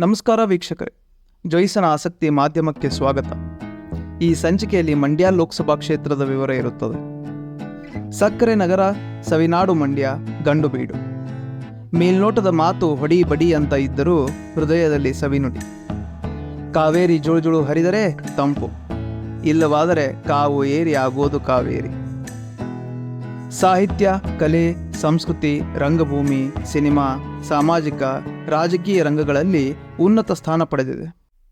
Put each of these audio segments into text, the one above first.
ನಮಸ್ಕಾರ ವೀಕ್ಷಕರೇ. ಜೋಯಿಸನ ಆಸಕ್ತಿ ಮಾಧ್ಯಮಕ್ಕೆ ಸ್ವಾಗತ. ಈ ಸಂಚಿಕೆಯಲ್ಲಿ ಮಂಡ್ಯ ಲೋಕಸಭಾ ಕ್ಷೇತ್ರದ ವಿವರ ಇರುತ್ತದೆ. ಸಕ್ಕರೆ ನಗರ, ಸವಿನಾಡು ಮಂಡ್ಯ, ಗಂಡುಬೀಡು. ಮೇಲ್ನೋಟದ ಮಾತು ಹೊಡಿ ಬಡಿ ಅಂತ ಇದ್ದರೂ ಹೃದಯದಲ್ಲಿ ಸವಿನುಡಿ ಕಾವೇರಿ ಜುಳುಜುಳು ಹರಿದರೆ ತಂಪು. ಇಲ್ಲವಾದರೆ ಕಾವು ಏರಿ ಆಗೋದು ಕಾವೇರಿ. ಸಾಹಿತ್ಯ, ಕಲೆ ಸಂಸ್ಕೃತಿ, ರಂಗಭೂಮಿ, ಸಿನಿಮಾ, ಸಾಮಾಜಿಕ, ರಾಜಕೀಯ ರಂಗಗಳಲ್ಲಿ ಉನ್ನತ ಸ್ಥಾನ ಪಡೆದಿದೆ.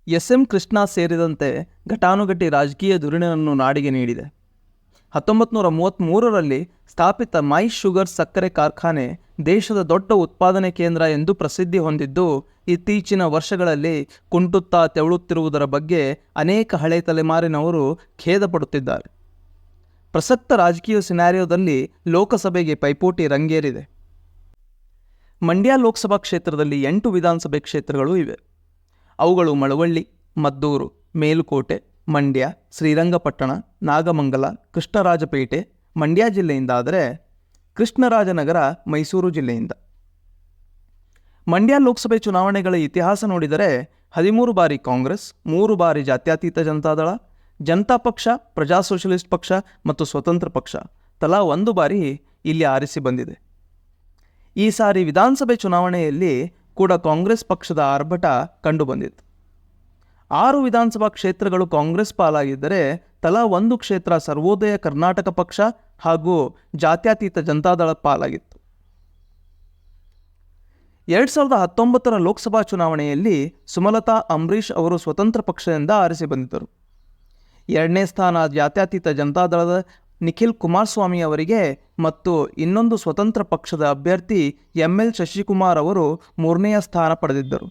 ಎಸ್ ಎಂ ಕೃಷ್ಣ ಸೇರಿದಂತೆ ಘಟಾನುಘಟಿ ರಾಜಕೀಯ ಧುರೀಣನನ್ನು ನಾಡಿಗೆ ನೀಡಿದೆ. ಹತ್ತೊಂಬತ್ತು ನೂರ ಮೂವತ್ತ್ಮೂರರಲ್ಲಿ ಸ್ಥಾಪಿತ ಮೈ ಶುಗರ್ ಸಕ್ಕರೆ ಕಾರ್ಖಾನೆ ದೇಶದ ದೊಡ್ಡ ಉತ್ಪಾದನೆ ಕೇಂದ್ರ ಎಂದು ಪ್ರಸಿದ್ಧಿ ಹೊಂದಿದ್ದು, ಇತ್ತೀಚಿನ ವರ್ಷಗಳಲ್ಲಿ ಕುಂಟುತ್ತಾ ತೆವಳುತ್ತಿರುವುದರ ಬಗ್ಗೆ ಅನೇಕ ಹಳೆ ತಲೆಮಾರಿನವರು ಖೇದಪಡುತ್ತಿದ್ದಾರೆ ಪ್ರಸಕ್ತ ರಾಜಕೀಯ ಸಿನಾರಿಯೋದಲ್ಲಿ ಲೋಕಸಭೆಗೆ ಪೈಪೋಟಿ ರಂಗೇರಿದೆ. ಮಂಡ್ಯ ಲೋಕಸಭಾ ಕ್ಷೇತ್ರದಲ್ಲಿ ಎಂಟು ವಿಧಾನಸಭೆ ಕ್ಷೇತ್ರಗಳು ಇವೆ. ಅವುಗಳು ಮಳವಳ್ಳಿ, ಮದ್ದೂರು, ಮೇಲುಕೋಟೆ, ಮಂಡ್ಯ, ಶ್ರೀರಂಗಪಟ್ಟಣ, ನಾಗಮಂಗಲ, ಕೃಷ್ಣರಾಜಪೇಟೆ, ಮಂಡ್ಯ ಜಿಲ್ಲೆಯಿಂದ ಆದರೆ ಕೃಷ್ಣರಾಜನಗರ, ಮೈಸೂರು ಜಿಲ್ಲೆಯಿಂದ. ಮಂಡ್ಯ ಲೋಕಸಭೆ ಚುನಾವಣೆಗಳ ಇತಿಹಾಸ ನೋಡಿದರೆ ಹದಿಮೂರು ಬಾರಿ ಕಾಂಗ್ರೆಸ್, ಮೂರು ಬಾರಿ ಜಾತ್ಯತೀತ ಜನತಾದಳ ಜನತಾ ಪಕ್ಷ, ಪ್ರಜಾ ಸೋಷಲಿಸ್ಟ್ ಪಕ್ಷ ಮತ್ತು ಸ್ವತಂತ್ರ ಪಕ್ಷ ತಲಾ ಒಂದು ಬಾರಿ ಇಲ್ಲಿ ಆರಿಸಿ ಬಂದಿದೆ. ಈ ಸಾರಿ ವಿಧಾನಸಭೆ ಚುನಾವಣೆಯಲ್ಲಿ ಕೂಡ ಕಾಂಗ್ರೆಸ್ ಪಕ್ಷದ ಆರ್ಭಟ ಕಂಡುಬಂದಿತ್ತು ಆರು ವಿಧಾನಸಭಾ ಕ್ಷೇತ್ರಗಳು ಕಾಂಗ್ರೆಸ್ ಪಾಲಾಗಿದ್ದರೆ ತಲಾ ಒಂದು ಕ್ಷೇತ್ರ ಸರ್ವೋದಯ ಕರ್ನಾಟಕ ಪಕ್ಷ ಹಾಗೂ ಜಾತ್ಯತೀತ ಜನತಾದಳ ಪಾಲಾಗಿತ್ತು. ಎರಡು ಸಾವಿರದ ಹತ್ತೊಂಬತ್ತರ ಲೋಕಸಭಾ ಚುನಾವಣೆಯಲ್ಲಿ ಸುಮಲತಾ, ಅಂಬರೀಷ್ ಅವರು ಸ್ವತಂತ್ರ ಪಕ್ಷದಿಂದ ಆರಿಸಿ ಬಂದಿದ್ದರು. ಎರಡನೇ ಸ್ಥಾನ ಜಾತ್ಯತೀತ ಜನತಾದಳದ ನಿಖಿಲ್ ಕುಮಾರಸ್ವಾಮಿ ಅವರಿಗೆ ಮತ್ತು ಇನ್ನೊಂದು ಸ್ವತಂತ್ರ ಪಕ್ಷದ ಅಭ್ಯರ್ಥಿ ಎಂ ಎಲ್ ಶಶಿಕುಮಾರ್ ಅವರು ಮೂರನೆಯ ಸ್ಥಾನ ಪಡೆದಿದ್ದರು.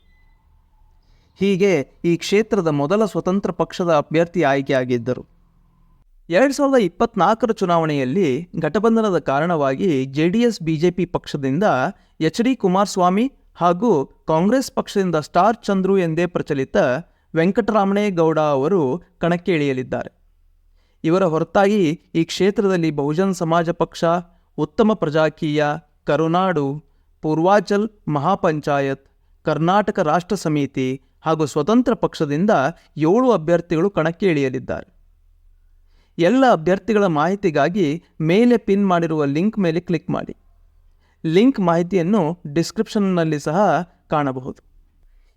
ಹೀಗೆ ಈ ಕ್ಷೇತ್ರದ ಮೊದಲ ಸ್ವತಂತ್ರ ಪಕ್ಷದ ಅಭ್ಯರ್ಥಿ ಆಯ್ಕೆಯಾಗಿದ್ದರು. ಎರಡು ಸಾವಿರದ ಇಪ್ಪತ್ನಾಲ್ಕರ ಚುನಾವಣೆಯಲ್ಲಿ ಘಟಬಂಧನದ ಕಾರಣವಾಗಿ ಜೆ ಡಿ ಎಸ್ ಬಿಜೆಪಿ ಪಕ್ಷದಿಂದ ಎಚ್ ಡಿ ಕುಮಾರಸ್ವಾಮಿ ಹಾಗೂ ಕಾಂಗ್ರೆಸ್ ಪಕ್ಷದಿಂದ ಸ್ಟಾರ್ ಚಂದ್ರು ಎಂದೇ ಪ್ರಚಲಿತ ವೆಂಕಟರಾಮಣೇಗೌಡ ಅವರು ಕಣಕ್ಕೆ ಇಳಿಯಲಿದ್ದಾರೆ. ಇವರ ಹೊರತಾಗಿ ಈ ಕ್ಷೇತ್ರದಲ್ಲಿ ಬಹುಜನ್ ಸಮಾಜ ಪಕ್ಷ, ಉತ್ತಮ ಪ್ರಜಾಕೀಯ, ಕರುನಾಡು, ಪೂರ್ವಾಚಲ್ ಮಹಾಪಂಚಾಯತ್, ಕರ್ನಾಟಕ ರಾಷ್ಟ್ರ ಸಮಿತಿ ಹಾಗೂ ಸ್ವತಂತ್ರ ಪಕ್ಷದಿಂದ ಏಳು ಅಭ್ಯರ್ಥಿಗಳು ಕಣಕ್ಕೆ ಇಳಿಯಲಿದ್ದಾರೆ. ಎಲ್ಲ ಅಭ್ಯರ್ಥಿಗಳ ಮಾಹಿತಿಗಾಗಿ ಮೇಲೆ ಪಿನ್ ಮಾಡಿರುವ ಲಿಂಕ್ ಮೇಲೆ ಕ್ಲಿಕ್ ಮಾಡಿ. ಲಿಂಕ್ ಮಾಹಿತಿಯನ್ನು ಡಿಸ್ಕ್ರಿಪ್ಷನ್ನಲ್ಲಿ ಸಹ ಕಾಣಬಹುದು.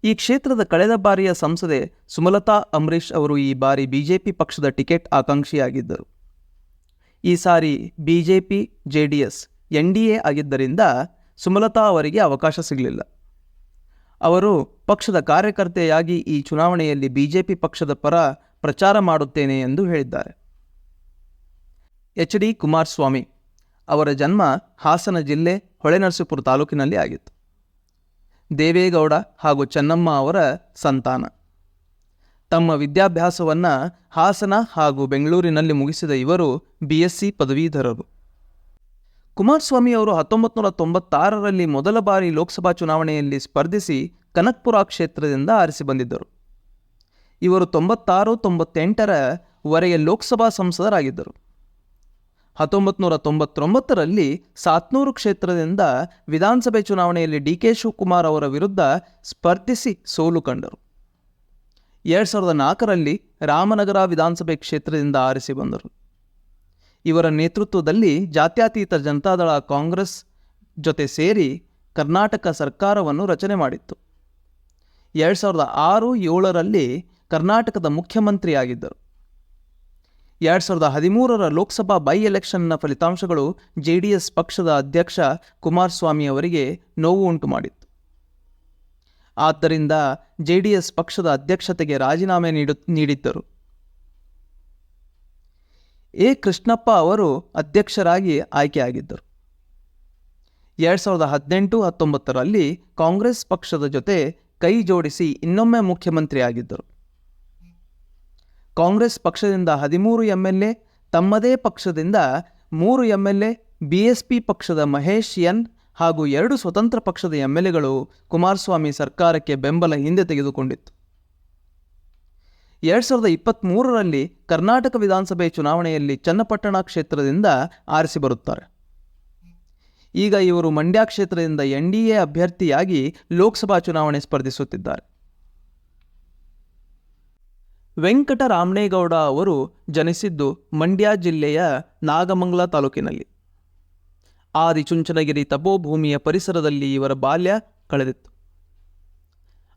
ಈ ಕ್ಷೇತ್ರದ ಕಳೆದ ಬಾರಿಯ ಸಂಸದೆ ಸುಮಲತಾ ಅಂಬರೀಷ್ ಅವರು ಈ ಬಾರಿ ಬಿಜೆಪಿ ಪಕ್ಷದ ಟಿಕೆಟ್ ಆಕಾಂಕ್ಷಿಯಾಗಿದ್ದರು. ಈ ಸಾರಿ BJP J D S N D A ಆಗಿದ್ದರಿಂದ ಸುಮಲತಾ ಅವರಿಗೆ ಅವಕಾಶ ಸಿಗಲಿಲ್ಲ. ಅವರು ಪಕ್ಷದ ಕಾರ್ಯಕರ್ತೆಯಾಗಿ ಈ ಚುನಾವಣೆಯಲ್ಲಿ ಬಿಜೆಪಿ ಪಕ್ಷದ ಪರ ಪ್ರಚಾರ ಮಾಡುತ್ತೇನೆ ಎಂದು ಹೇಳಿದ್ದಾರೆ. ಎಚ್ ಡಿ ಕುಮಾರಸ್ವಾಮಿ ಅವರ ಜನ್ಮ ಹಾಸನ ಜಿಲ್ಲೆ ಹೊಳೆನರಸೀಪುರ ತಾಲೂಕಿನಲ್ಲಿ ಆಗಿತ್ತು. ದೇವೇಗೌಡ ಹಾಗೂ ಚೆನ್ನಮ್ಮ ಅವರ ಸಂತಾನ. ತಮ್ಮ ವಿದ್ಯಾಭ್ಯಾಸವನ್ನು ಹಾಸನ ಹಾಗೂ ಬೆಂಗಳೂರಿನಲ್ಲಿ ಮುಗಿಸಿದ ಇವರು ಬಿ ಎಸ್ ಸಿ ಪದವೀಧರರು. ಕುಮಾರಸ್ವಾಮಿ ಅವರು ಹತ್ತೊಂಬತ್ತು ನೂರ ತೊಂಬತ್ತಾರರಲ್ಲಿ ಮೊದಲ ಬಾರಿ ಲೋಕಸಭಾ ಚುನಾವಣೆಯಲ್ಲಿ ಸ್ಪರ್ಧಿಸಿ ಕನಕ್ಪುರ ಕ್ಷೇತ್ರದಿಂದ ಆರಿಸಿ ಬಂದಿದ್ದರು. ಇವರು ತೊಂಬತ್ತಾರು ತೊಂಬತ್ತೆಂಟರ ವರೆಗೆ ಲೋಕಸಭಾ ಸಂಸದರಾಗಿದ್ದರು. ಹತ್ತೊಂಬತ್ತು ನೂರ ತೊಂಬತ್ತೊಂಬತ್ತರಲ್ಲಿ ಸಾತ್ನೂರು ಕ್ಷೇತ್ರದಿಂದ ವಿಧಾನಸಭೆ ಚುನಾವಣೆಯಲ್ಲಿ ಡಿ ಕೆ ಶಿವಕುಮಾರ್ ಅವರ ವಿರುದ್ಧ ಸ್ಪರ್ಧಿಸಿ ಸೋಲು ಕಂಡರು. ಎರಡು ಸಾವಿರದ ನಾಲ್ಕರಲ್ಲಿ ರಾಮನಗರ ವಿಧಾನಸಭೆ ಕ್ಷೇತ್ರದಿಂದ ಆರಿಸಿ ಬಂದರು. ಇವರ ನೇತೃತ್ವದಲ್ಲಿ ಜಾತ್ಯತೀತ ಜನತಾದಳ ಕಾಂಗ್ರೆಸ್ ಜೊತೆ ಸೇರಿ ಕರ್ನಾಟಕ ಸರ್ಕಾರವನ್ನು ರಚನೆ ಮಾಡಿತ್ತು. ಎರಡು ಸಾವಿರದ ಆರು ಏಳರಲ್ಲಿ ಕರ್ನಾಟಕದ ಮುಖ್ಯಮಂತ್ರಿಯಾಗಿದ್ದರು. ಎರಡು ಸಾವಿರದ ಹದಿಮೂರರ ಲೋಕಸಭಾ ಬೈ ಎಲೆಕ್ಷನ್ನ ಫಲಿತಾಂಶಗಳು ಜೆ ಡಿ ಎಸ್ ಪಕ್ಷದ ಅಧ್ಯಕ್ಷ ಕುಮಾರಸ್ವಾಮಿ ಅವರಿಗೆ ನೋವು ಉಂಟು ಮಾಡಿತ್ತು. ಆದ್ದರಿಂದ ಜೆ ಡಿ ಎಸ್ ಪಕ್ಷದ ಅಧ್ಯಕ್ಷತೆಗೆ ರಾಜೀನಾಮೆ ನೀಡು, ನೀಡಿದ್ದರು. ಎ ಕೃಷ್ಣಪ್ಪ ಅವರು ಅಧ್ಯಕ್ಷರಾಗಿ ಆಯ್ಕೆಯಾಗಿದ್ದರು. ಎರಡ್ ಸಾವಿರದ ಹದಿನೆಂಟು ಹತ್ತೊಂಬತ್ತರಲ್ಲಿ ಕಾಂಗ್ರೆಸ್ ಪಕ್ಷದ ಜೊತೆ ಕೈ ಜೋಡಿಸಿ ಇನ್ನೊಮ್ಮೆ ಮುಖ್ಯಮಂತ್ರಿಯಾಗಿದ್ದರು. ಕಾಂಗ್ರೆಸ್ ಪಕ್ಷದಿಂದ ಹದಿಮೂರು ಎಂಎಲ್ಎ, ತಮ್ಮದೇ ಪಕ್ಷದಿಂದ ಮೂರು MLA L A B S P ಪಕ್ಷದ ಮಹೇಶ್ ಎನ್ ಹಾಗೂ ಎರಡು ಸ್ವತಂತ್ರ ಪಕ್ಷದ ಎಂಎಲ್ಎಗಳು ಎಲ್ ಎಗಳು ಕುಮಾರಸ್ವಾಮಿ ಸರ್ಕಾರಕ್ಕೆ ಬೆಂಬಲ ಹಿಂದೆ ತೆಗೆದುಕೊಂಡಿತ್ತು. ಎರಡು ಸಾವಿರದ ಇಪ್ಪತ್ತ್ಮೂರರಲ್ಲಿ ಕರ್ನಾಟಕ ವಿಧಾನಸಭೆ ಚುನಾವಣೆಯಲ್ಲಿ ಚನ್ನಪಟ್ಟಣ ಕ್ಷೇತ್ರದಿಂದ ಆರಿಸಿ ಬರುತ್ತಾರೆ. ಈಗ ಇವರು ಮಂಡ್ಯ ಕ್ಷೇತ್ರದಿಂದ ಎನ್ ಡಿ ಎ ಅಭ್ಯರ್ಥಿಯಾಗಿ ಲೋಕಸಭಾ ಚುನಾವಣೆ ಸ್ಪರ್ಧಿಸುತ್ತಿದ್ದಾರೆ. ವೆಂಕಟರಾಮಣೇಗೌಡ ಅವರು ಜನಿಸಿದ್ದು ಮಂಡ್ಯ ಜಿಲ್ಲೆಯ ನಾಗಮಂಗಲ ತಾಲೂಕಿನಲ್ಲಿ. ಆದಿಚುಂಚನಗಿರಿ ತಪೋಭೂಮಿಯ ಪರಿಸರದಲ್ಲಿ ಇವರ ಬಾಲ್ಯ ಕಳೆದಿತ್ತು.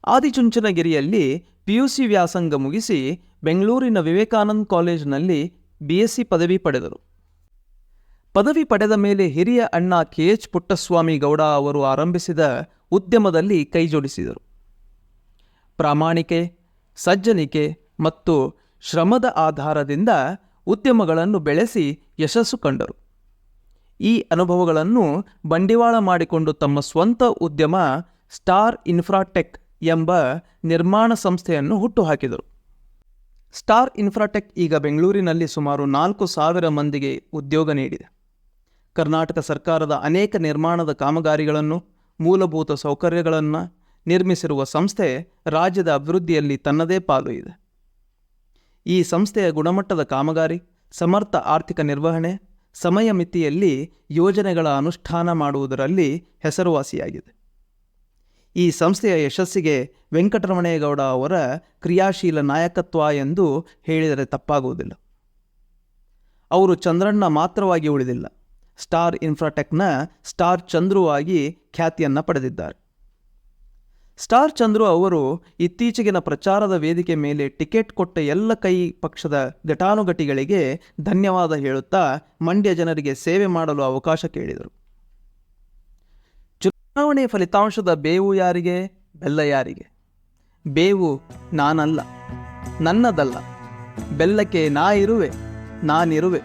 ಆದಿಚುಂಚನಗಿರಿಯಲ್ಲಿ ಪಿಯುಸಿ ವ್ಯಾಸಂಗ ಮುಗಿಸಿ ಬೆಂಗಳೂರಿನ ವಿವೇಕಾನಂದ ಕಾಲೇಜಿನಲ್ಲಿ ಬಿ ಎಸ್ ಸಿ ಪದವಿ ಪಡೆದರು. ಪದವಿ ಪಡೆದ ಮೇಲೆ ಹಿರಿಯ ಅಣ್ಣ ಕೆ ಎಚ್ ಪುಟ್ಟಸ್ವಾಮಿ ಗೌಡ ಅವರು ಆರಂಭಿಸಿದ ಉದ್ಯಮದಲ್ಲಿ ಕೈಜೋಡಿಸಿದರು. ಪ್ರಾಮಾಣಿಕೆ, ಸಜ್ಜನಿಕೆ ಮತ್ತು ಶ್ರಮದ ಆಧಾರದಿಂದ ಉದ್ಯಮಗಳನ್ನು ಬೆಳೆಸಿ ಯಶಸ್ಸು ಕಂಡರು. ಈ ಅನುಭವಗಳನ್ನು ಬಂಡಿವಾಳ ಮಾಡಿಕೊಂಡು ತಮ್ಮ ಸ್ವಂತ ಉದ್ಯಮ ಸ್ಟಾರ್ ಇನ್ಫ್ರಾಟೆಕ್ ಎಂಬ ನಿರ್ಮಾಣ ಸಂಸ್ಥೆಯನ್ನು ಹುಟ್ಟುಹಾಕಿದರು. ಸ್ಟಾರ್ ಇನ್ಫ್ರಾಟೆಕ್ ಈಗ ಬೆಂಗಳೂರಿನಲ್ಲಿ ಸುಮಾರು ನಾಲ್ಕು ಸಾವಿರ ಮಂದಿಗೆ ಉದ್ಯೋಗ ನೀಡಿದೆ. ಕರ್ನಾಟಕ ಸರ್ಕಾರದ ಅನೇಕ ನಿರ್ಮಾಣದ ಕಾಮಗಾರಿಗಳನ್ನು, ಮೂಲಭೂತ ಸೌಕರ್ಯಗಳನ್ನು ನಿರ್ಮಿಸಿರುವ ಸಂಸ್ಥೆ ರಾಜ್ಯದ ಅಭಿವೃದ್ಧಿಯಲ್ಲಿ ತನ್ನದೇ ಪಾಲು ಇದೆ. ಈ ಸಂಸ್ಥೆಯ ಗುಣಮಟ್ಟದ ಕಾಮಗಾರಿ, ಸಮರ್ಥ ಆರ್ಥಿಕ ನಿರ್ವಹಣೆ, ಸಮಯ ಮಿತಿಯಲ್ಲಿ ಯೋಜನೆಗಳ ಅನುಷ್ಠಾನ ಮಾಡುವುದರಲ್ಲಿ ಹೆಸರುವಾಸಿಯಾಗಿದೆ. ಈ ಸಂಸ್ಥೆಯ ಯಶಸ್ಸಿಗೆ ವೆಂಕಟರಮಣೇಗೌಡ ಅವರ ಕ್ರಿಯಾಶೀಲ ನಾಯಕತ್ವ ಎಂದು ಹೇಳಿದರೆ ತಪ್ಪಾಗುವುದಿಲ್ಲ. ಅವರು ಚಂದ್ರಣ್ಣ ಮಾತ್ರವಾಗಿ ಉಳಿದಿಲ್ಲ. ಸ್ಟಾರ್ ಇನ್ಫ್ರಾಟೆಕ್ನ ಸ್ಟಾರ್ ಚಂದ್ರುವಾಗಿ ಆಗಿ ಖ್ಯಾತಿಯನ್ನು ಪಡೆದಿದ್ದಾರೆ. ಸ್ಟಾರ್ ಚಂದ್ರು ಅವರು ಇತ್ತೀಚೆಗಿನ ಪ್ರಚಾರದ ವೇದಿಕೆ ಮೇಲೆ ಟಿಕೆಟ್ ಕೊಟ್ಟ ಎಲ್ಲ ಕೈ ಪಕ್ಷದ ಘಟಾನುಘಟಿಗಳಿಗೆ ಧನ್ಯವಾದ ಹೇಳುತ್ತಾ ಮಂಡ್ಯ ಜನರಿಗೆ ಸೇವೆ ಮಾಡಲು ಅವಕಾಶ ಕೇಳಿದರು. ಚುನಾವಣೆ ಫಲಿತಾಂಶದ ಬೇವು ಯಾರಿಗೆ? ಬೆಲ್ಲ ಯಾರಿಗೆ? ಬೇವು ನಾನಲ್ಲ, ನನ್ನದಲ್ಲ. ಬೆಲ್ಲಕ್ಕೆ ನಾ ಇರುವೆ, ನಾನಿರುವೆ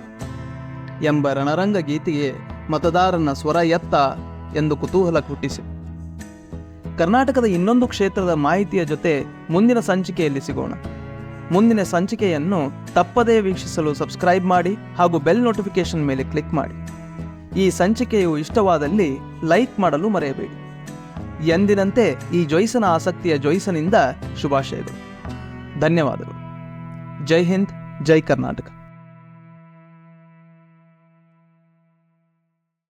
ಎಂಬ ರಣರಂಗ ಗೀತೆಗೆ ಮತದಾರನ ಸ್ವರ ಎತ್ತ ಎಂದು ಕುತೂಹಲ ಹುಟ್ಟಿಸಿ ಕರ್ನಾಟಕದ ಇನ್ನೊಂದು ಕ್ಷೇತ್ರದ ಮಾಹಿತಿಯ ಜೊತೆ ಮುಂದಿನ ಸಂಚಿಕೆಯಲ್ಲಿ ಸಿಗೋಣ. ಮುಂದಿನ ಸಂಚಿಕೆಯನ್ನು ತಪ್ಪದೇ ವೀಕ್ಷಿಸಲು ಸಬ್ಸ್ಕ್ರೈಬ್ ಮಾಡಿ ಹಾಗೂ ಬೆಲ್ ನೋಟಿಫಿಕೇಶನ್ ಮೇಲೆ ಕ್ಲಿಕ್ ಮಾಡಿ. ಈ ಸಂಚಿಕೆಯು ಇಷ್ಟವಾದಲ್ಲಿ ಲೈಕ್ ಮಾಡಲು ಮರೆಯಬೇಡಿ. ಎಂದಿನಂತೆ ಈ ಜೊಯ್ಸನ ಆಸಕ್ತಿಯ ಜೊಯ್ಸನಿಂದ ಶುಭಾಶಯಗಳು. ಧನ್ಯವಾದಗಳು. ಜೈ ಹಿಂದ್, ಜೈ ಕರ್ನಾಟಕ.